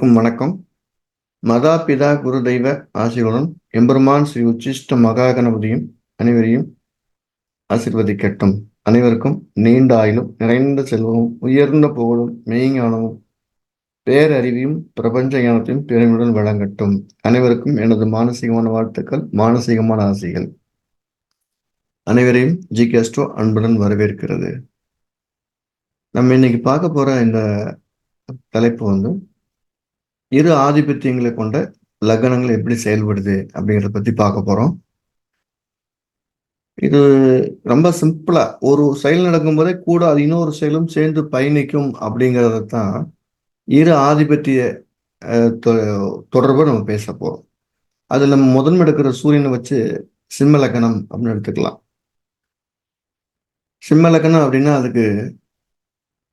அனைவருக்கும் வணக்கம். மதா பிதா குரு தெய்வ ஆசிகளுடன் எம்பெருமான் ஸ்ரீ உச்சிஷ்ட மகா கணபதியும் அனைவரையும் ஆசிர்வதிக்கட்டும். அனைவருக்கும் நீண்ட ஆயுளும் நிறைந்த செல்வமும் உயர்ந்த புகழும் மெய்ஞானமும் பேரறிவியும் பிரபஞ்ச ஞானத்தையும் பெருமையுடன் வழங்கட்டும். அனைவருக்கும் எனது மானசீகமான வாழ்த்துக்கள் மானசீகமான ஆசைகள். அனைவரையும் ஜி கேஸ்டோ அன்புடன் வரவேற்கிறது. நம்ம இன்னைக்கு பார்க்க போற இந்த தலைப்பு வந்து இரு ஆதிபத்தியங்களை கொண்ட லக்னங்கள் எப்படி செயல்படுது அப்படிங்கிறத பத்தி பார்க்க போறோம். இது ரொம்ப சிம்பிளா ஒரு செயல் நடக்கும் போதே கூட அது இன்னொரு செயலும் சேர்ந்து பயணிக்கும் அப்படிங்கிறத தான் இரு ஆதிபத்திய தொடர்பாக நம்ம பேச போறோம். அதில் நம்ம முதன்மை எடுக்கிற சூரியனை வச்சு சிம்ம லக்கணம் அப்படின்னு எடுத்துக்கலாம். சிம்ம லக்கணம் அப்படின்னா அதுக்கு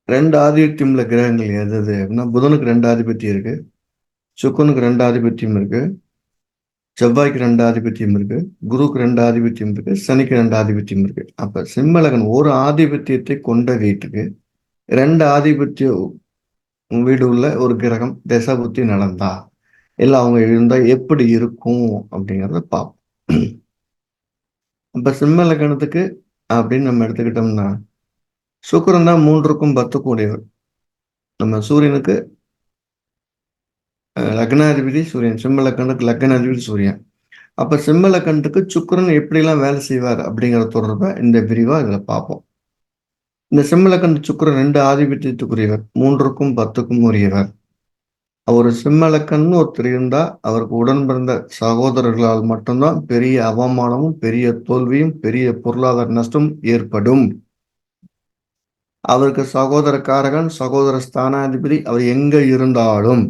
ரெண்டு ஆதிபத்தியம்ல கிரகங்கள் எது அப்படின்னா புதனுக்கு ரெண்டு ஆதிபத்தியம் இருக்குது சுக்கனுக்கு ரெண்டு ஆதிபத்தியம் இருக்கு. செவ்வாய்க்கு ரெண்டு ஆதிபத்தியம் இருக்கு. குருக்கு ரெண்டு ஆதிபத்தியம் இருக்கு. சனிக்கு ரெண்டு ஆதிபத்தியம் இருக்கு. அப்ப சிம்மலகன் ஒரு ஆதிபத்தியத்தை கொண்ட வீட்டுக்கு ரெண்டு ஆதிபத்தியம் வீடு உள்ள ஒரு கிரகம் தசபுத்தி நடந்தா இல்ல அவங்க இருந்தா எப்படி இருக்கும் அப்படிங்கிறத பார்ப்போம். அப்ப சிம்மலகணத்துக்கு அப்படின்னு நம்ம எடுத்துக்கிட்டோம்னா சுக்கரன் தான் மூன்றுக்கும் பத்து கூடியவர். நம்ம சூரியனுக்கு லக்னாதிபதி சூரியன் சிம்ம லக்கணத்துக்கு லக்னாதிபதி சூரியன். அப்போ சிம்ம லக்கணத்துக்கு சுக்கரன் எப்படிலாம் வேலை செய்வார் அப்படிங்கிற தொடர்பை இந்த விரிவாக இதில் பார்ப்போம். இந்த சிம்ம லக்கண சுக்கரன் ரெண்டு ஆதிபத்தியத்துக்குரியவர் மூன்றுக்கும் பத்துக்கும் உரியவர். அவர் சிம்ம லக்கன்னு ஒருத்தர் இருந்தால் அவருக்கு உடன் பிறந்த சகோதரர்களால் மட்டும்தான் பெரிய அவமானமும் பெரிய தோல்வியும் பெரிய பொருளாதார நஷ்டம் ஏற்படும். அவருக்கு சகோதர காரகன் சகோதர ஸ்தானாதிபதி அவர் எங்கே இருந்தாலும்.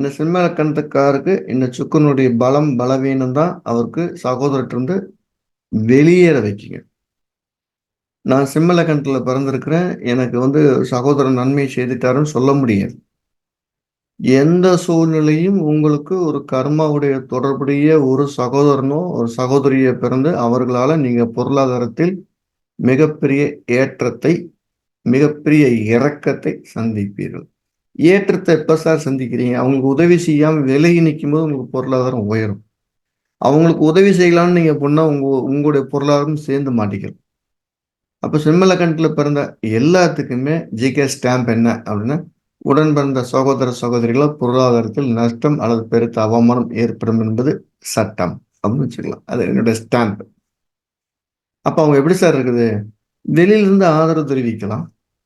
இந்த சிம்மலக்கணத்துக்காருக்கு இந்த சுக்கனுடைய பலம் பலவீனம் தான் அவருக்கு சகோதரத்திலிருந்து வெளியேற வைக்கிங்க. நான் சிம்மலக்கணத்துல பிறந்திருக்கிறேன். எனக்கு வந்து சகோதரன் நன்மை செய்துட்டாருன்னு சொல்ல முடியாது. எந்த சூழ்நிலையும் உங்களுக்கு ஒரு கர்மாவுடைய தொடர்புடைய ஒரு சகோதரனோ ஒரு சகோதரிய பிறந்து அவர்களால நீங்க பொருளாதாரத்தில் மிகப்பெரிய ஏற்றத்தை மிகப்பெரிய இறக்கத்தை சந்திப்பீர்கள். ஏற்றத்தை எப்போ சார் சந்திக்கிறீங்க? அவங்களுக்கு உதவி செய்யாமல் விலகி நிற்கும் போது உங்களுக்கு பொருளாதாரம் உயரும். அவங்களுக்கு உதவி செய்யலாம்னு நீங்கள் பண்ணா உங்க உங்களுடைய பொருளாதாரம் சேர்ந்து மாட்டிக்கிறோம் அப்போ சிம்மல கண்டில் பிறந்த எல்லாத்துக்குமே ஜிகே ஸ்டாம்ப் என்ன அப்படின்னா உடன் பிறந்த சகோதர சகோதரிகளால் பொருளாதாரத்தில் நஷ்டம் அல்லது பெருத்த அவமானம் ஏற்படும் என்பது சட்டம் அப்படின்னு வச்சுக்கலாம். அது என்னுடைய ஸ்டாம்ப் அப்போ அவங்க எப்படி சார் இருக்குது? வெளியிலிருந்து ஆதரவு தெரிவிக்கலாம்.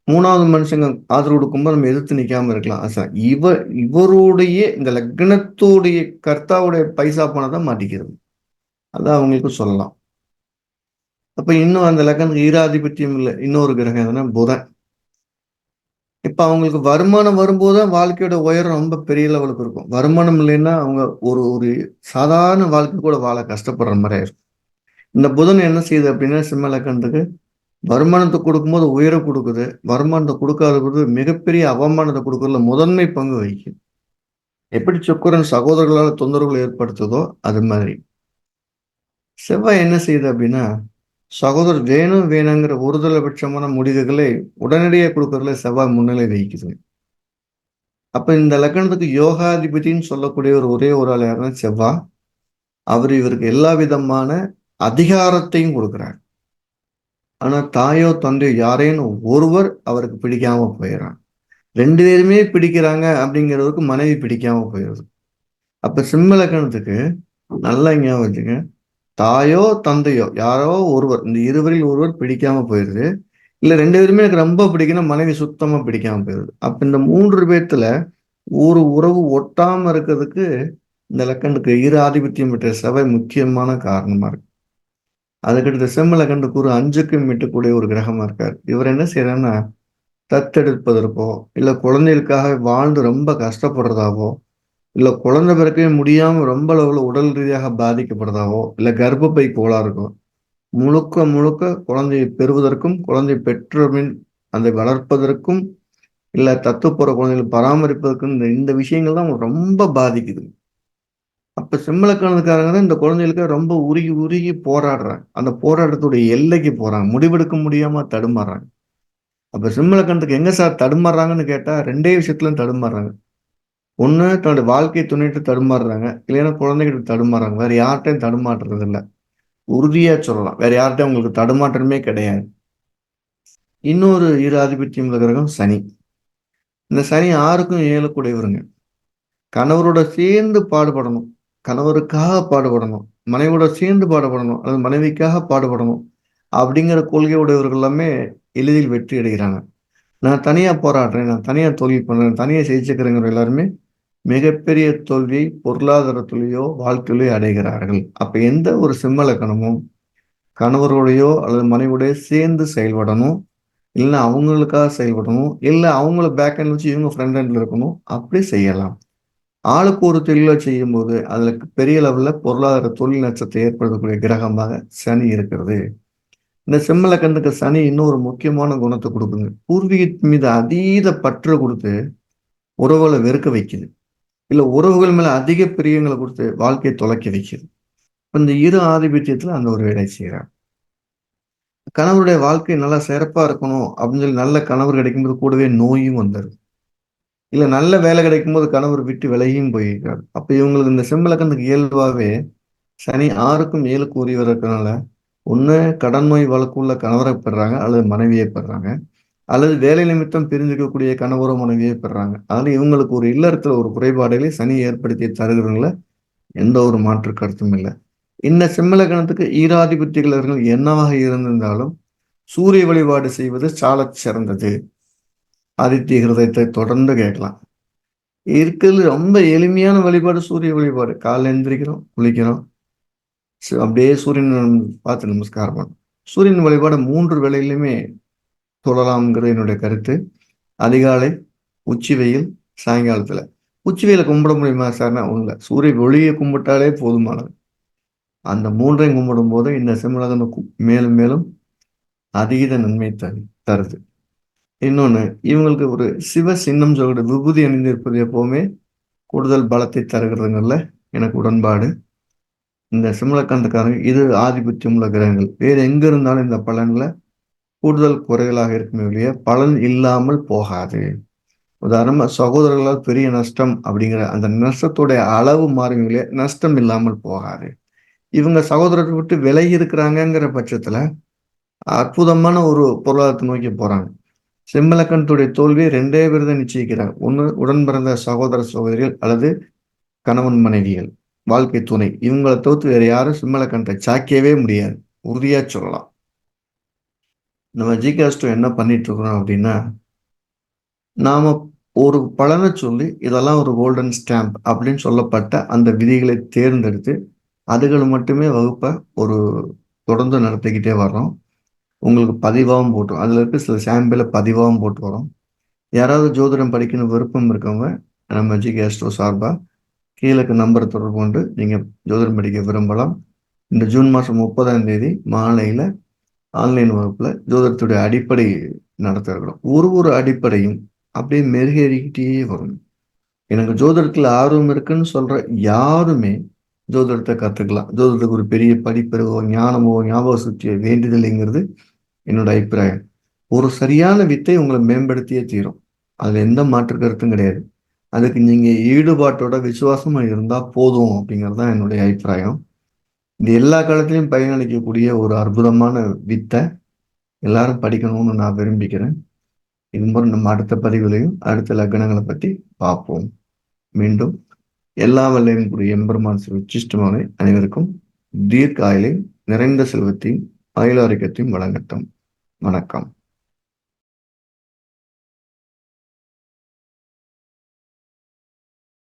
மூணாவது மனுஷங்க ஆதரவு கொடுக்கும்போது நம்ம எதிர்த்து நிற்காம இருக்கலாம். சார் இவர் இவருடைய இந்த லக்னத்துடைய கர்த்தாவுடைய பைசா பணம் மாட்டிக்கிறது. அதான் அவங்களுக்கு சொல்லலாம். அப்ப இன்னும் அந்த லக்னத்துக்கு ஈராதிபத்தியம் இல்லை. இன்னொரு கிரகம் எதுனா புதன். இப்ப அவங்களுக்கு வருமானம் வரும்போது தான் வாழ்க்கையோட உயரம் ரொம்ப பெரிய லெவலுக்கு இருக்கும். வருமானம் இல்லைன்னா அவங்க ஒரு ஒரு சாதாரண வாழ்க்கை கூட வாழ கஷ்டப்படுற மாதிரி ஆயிருக்கும் இந்த புதன் என்ன செய்யுது அப்படின்னா சிம்ம லக்கணத்துக்கு வருமானத்தை கொடுக்கும்போது உயர கொடுக்குது. வருமானத்தை கொடுக்காத போது மிகப்பெரிய அவமானத்தை கொடுக்கறதுல முதன்மை பங்கு வகிக்குது. எப்படி சுக்கரன் சகோதரர்களால் தொந்தரவுகள் ஏற்படுத்துதோ அது மாதிரி. செவ்வாய் என்ன செய்யுது அப்படின்னா சகோதரர் வேணும் வேணுங்கிற ஒருதலைபட்சமான முடிவுகளை உடனடியாக கொடுக்கறதுல செவ்வாய் முன்னிலை வகிக்குது. அப்போ இந்த லக்கணத்துக்கு யோகாதிபதினு சொல்லக்கூடிய ஒரு ஒரே ஒரு ஆள் யாருன்னா செவ்வா அவர் இவருக்கு எல்லா விதமான அதிகாரத்தையும் கொடுக்குறாங்க ஆனா தாயோ தந்தையோ யாரேன்னு ஒருவர் அவருக்கு பிடிக்காம போயிடறான் ரெண்டு பேருமே பிடிக்கிறாங்க அப்படிங்கிறதுக்கு மனைவி பிடிக்காம போயிடுது. அப்ப சிம்மலக்கணத்துக்கு நல்லா ஞாபகம் வச்சுங்க தாயோ தந்தையோ யாரோ ஒருவர் இந்த இருவரில் ஒருவர் பிடிக்காம போயிடுது. இல்ல ரெண்டு பேருமே எனக்கு ரொம்ப பிடிக்கணும் மனைவி சுத்தமா பிடிக்காம போயிடுது. அப்ப இந்த மூன்று பேர்த்துல ஒரு உறவு ஒட்டாம இருக்கிறதுக்கு இந்த லக்கணத்துக்கு இரு ஆதிபத்தியம் பெற்ற சபை முக்கியமான காரணமா இருக்கு. அதுக்கடுத்து செம்மலை கண்டு கூறு அஞ்சுக்கும் மீட்டக்கூடிய ஒரு கிரகமாக இருக்கார். இவர் என்ன செய்யறாருன்னா தத்தெடுப்பதற்கோ இல்லை குழந்தைகளுக்காக வாழ்ந்து ரொம்ப கஷ்டப்படுறதாவோ இல்லை குழந்தை பிறக்கவே முடியாமல் ரொம்ப அளவில் உடல் ரீதியாக பாதிக்கப்படுறதாவோ இல்லை கர்ப்பப்பை கோளாக இருக்கும் முழுக்க முழுக்க குழந்தையை பெறுவதற்கும் குழந்தை பெற்றோரின் அதை வளர்ப்பதற்கும் இல்லை தத்து போகிற குழந்தைகளை பராமரிப்பதற்கும் இந்த இந்த விஷயங்கள் தான் ரொம்ப பாதிக்குது. அப்ப செம்மலக்கானதுக்காரங்க தான் இந்த குழந்தைகளுக்கு ரொம்ப உருகி உருகி போராடுறாங்க. அந்த போராட்டத்துடைய எல்லைக்கு போறாங்க. முடிவெடுக்க முடியாம தடுமாறுறாங்க அப்ப சிம்மலக்கணத்துக்கு எங்க சார் தடுமாறுறாங்கன்னு கேட்டா ரெண்டே விஷயத்துலயும் தடுமாறுறாங்க ஒண்ணு தன்னுடைய வாழ்க்கையை துணைட்டு தடுமாறுறாங்க. இல்லைன்னா குழந்தைகிட்ட தடுமாறுறாங்க வேற யார்கிட்டையும் தடுமாறுறது இல்லை உறுதியா சொல்லலாம். வேற யார்கிட்டையும் உங்களுக்கு தடுமாற்றமே கிடையாது. இன்னொரு இரு ஆதிபத்தியம் கிரகம் சனி. இந்த சனி ஆறுக்கும் ஏழு கூடையவருங்க கணவரோட சேர்ந்து பாடுபடணும். கணவருக்காக பாடுபடணும் மனைவியோட சேர்ந்து பாடுபடணும் அல்லது மனைவிக்காக பாடுபடணும் அப்படிங்கிற கொள்கை உடையவர்கள் எல்லாமே எளிதில் வெற்றி அடைகிறாங்க. நான் தனியாக போராடுறேன் நான் தனியாக தொழில் பண்ணுறேன் தனியாக ஜெயிச்சுக்கிறேங்கிற எல்லாருமே மிகப்பெரிய தோல்வியை பொருளாதாரத்திலேயோ வாழ்க்கையிலேயோ அடைகிறார்கள். அப்போ எந்த ஒரு சிம்மலக்கணமும் கணவரோடையோ அல்லது மனைவியோடையோ சேர்ந்து செயல்படணும் இல்லை அவங்களுக்காக செயல்படணும் இல்லை அவங்கள பேக் ஹேண்ட் வச்சு இவங்க ஃப்ரண்ட் ஹேண்டில் இருக்கணும் அப்படி செய்யலாம். ஆளுக்கு ஒரு தொழிலை செய்யும் போது பெரிய லெவலில் பொருளாதார தொழில் நட்சத்தை ஏற்படுத்தக்கூடிய கிரகமாக சனி இருக்கிறது. இந்த செம்மலக்கண்ணுக்கு சனி இன்னொரு முக்கியமான குணத்தை கொடுக்குங்க பூர்வீகத்தின் மீது அதீத பற்று கொடுத்து உறவுகளை வெறுக்க வைக்குது. இல்லை உறவுகள் மேலே அதிக பிரியங்களை கொடுத்து வாழ்க்கையை தொலைக்க வைக்குது. இந்த இரு ஆதிபத்தியத்தில் அந்த ஒரு வேலை செய்கிறான் கணவருடைய வாழ்க்கை நல்லா சிறப்பாக இருக்கணும் அப்படின்னு சொல்லி நல்ல கணவர் கிடைக்கும்போது கூடவே நோயும் வந்துடும் இல்லை நல்ல வேலை கிடைக்கும்போது கணவர் விட்டு விலகியும் போயிருக்காரு. அப்போ இவங்களுக்கு இந்த செம்பலக்கந்துக்கு இயல்பாகவே சனி ஆறுக்கும் ஏழுக்கு உரியவர் இருக்கிறனால ஒன்று கடன் நோய் வழக்குள்ள கணவரை பெறாங்க அல்லது மனைவியை பெறாங்க அல்லது வேலை நிமித்தம் பிரிஞ்சுக்கக்கூடிய கணவரோ மனைவியை பெறாங்க. அதில் இவங்களுக்கு ஒரு இல்லறத்தில் ஒரு குறைபாடுகளை சனி ஏற்படுத்தி தருகிறவங்கள எந்த ஒரு மாற்று கருத்தும் இல்லை. இந்த செம்மலக்கணத்துக்கு ஈராதிபத்திகளர்கள் என்னவாக இருந்திருந்தாலும் சூரிய வழிபாடு செய்வது சால சிறந்தது. ஆதித்ய ஹிருதயத்தை தொடர்ந்து கேட்கலாம். இருக்கிறது ரொம்ப எளிமையான வழிபாடு சூரிய வழிபாடு. காலைல எந்திரிக்கிறோம் குளிக்கிறோம். அப்படியே சூரியன் பார்த்து நமஸ்காரம் பண்ணும் சூரியன் வழிபாடு மூன்று வேளையிலுமே தொழலாம்ங்கிறது என்னுடைய கருத்து. அதிகாலை உச்சி வெயில் சாயங்காலத்தில். உச்சி வெயில கும்பிட முடியுமா சார்னா ஒன்றும் சூரிய ஒளியை கும்பிட்டாலே போதுமானது. அந்த மூன்றையும் கும்பிடும் போது இந்த சிம்மலகம் மேலும் மேலும் அதீத நன்மை தரு தருது. இன்னொன்று இவங்களுக்கு ஒரு சிவ சின்னம் சொல்லக்கூடிய விபூதி அணிந்திருப்பது எப்போவுமே கூடுதல் பலத்தை தருகிறதுங்கிறதுல எனக்கு உடன்பாடு. இந்த சிம்மலக்கந்தக்காரங்க இது ஆதிபத்தியம் உள்ள கிரகங்கள். வேறு எங்கே இருந்தாலும் இந்த பலன்களை கூடுதல் குறைகளாக இருக்குமே ஒழிய பலன் இல்லாமல் போகாது. உதாரணமாக சகோதரர்களால் பெரிய நஷ்டம் அப்படிங்கிற அந்த நஷ்டத்துடைய அளவு மாறுவீங்களே நஷ்டம் இல்லாமல் போகாது. இவங்க சகோதரத்தை விட்டு விலகி இருக்கிறாங்கங்கிற பட்சத்தில் அற்புதமான ஒரு பொருளாதாரத்தை நோக்கி போகிறாங்க செம்மலக்கணத்துடைய தோல்வியை ரெண்டே பேர் தான் நிச்சயிக்கிறாங்க ஒன்று உடன் பிறந்த சகோதர சகோதரிகள் அல்லது கணவன் மனைவிகள் வாழ்க்கை துணை. இவங்களை தவிர்த்து வேற யாரும் சிம்மலக்கணத்தை சாக்கியவே முடியாது. உறுதியா சொல்லலாம். நம்ம ஜிகாஸ்டோ என்ன பண்ணிட்டு இருக்கிறோம் அப்படின்னா நாம ஒரு பலனை சொல்லி இதெல்லாம் ஒரு கோல்டன் ஸ்டாம்ப் அப்படின்னு சொல்லப்பட்ட அந்த விதிகளை தேர்ந்தெடுத்து அதுகளை மட்டுமே வகுப்பை ஒரு தொடர்ந்து நடத்திக்கிட்டே வர்றோம். உங்களுக்கு பதிவாகவும் போட்டு அதில் இருக்க சில சாம்பிளை பதிவாகவும் போட்டு வரோம். யாராவது ஜோதிடம் படிக்கணும் விருப்பம் இருக்கவங்க நம்ம ஜி கேஸ்ட்ரோ சார்பாக கீழக்கு நம்பர் தொடர்பு கொண்டு நீங்கள் ஜோதிடம் படிக்க விரும்பலாம். இந்த ஜூன் மாதம் முப்பதாம் தேதி மாலையில் ஆன்லைன் வகுப்பில் ஜோதிடத்துடைய அடிப்படை நடத்த இருக்கிறோம் ஒரு ஒரு அடிப்படையும் அப்படியே மெருகேறிக்கிட்டே வரும். எனக்கு ஜோதிடத்தில் ஆர்வம் இருக்குன்னு சொல்கிற யாருமே ஜோதிடத்தை கற்றுக்கலாம் ஜோதிடத்துக்கு ஒரு பெரிய படிப்பெருவோ ஞானமோ ஞாபக சுற்றியோ வேண்டுதலைங்கிறது என்னோட அபிப்பிராயம். ஒரு சரியான வித்தை உங்களை மேம்படுத்தியே தீரும். அதில் எந்த மாற்று கருத்தும் கிடையாது. அதுக்கு நீங்கள் ஈடுபாட்டோட விசுவாசமாக இருந்தால் போதும் அப்படிங்கிறது தான் என்னுடைய அபிப்பிராயம். இது எல்லா காலத்திலையும் பயனளிக்கக்கூடிய ஒரு அற்புதமான வித்தை எல்லாரும் படிக்கணும்னு நான் விரும்பிக்கிறேன். இது மாதிரி நம்ம அடுத்த பதிவுலையும் அடுத்த லக்னங்களை பற்றி பார்ப்போம். மீண்டும் எல்லா வல்லையும் கூடிய எம்பெருமான் சிறு அனைவருக்கும் தீர்க்க ஆயுளையும் நிறைந்த செல்வத்தையும் ஆயுளாரிக்கத்தையும் வழங்கட்டும். வணக்கம்.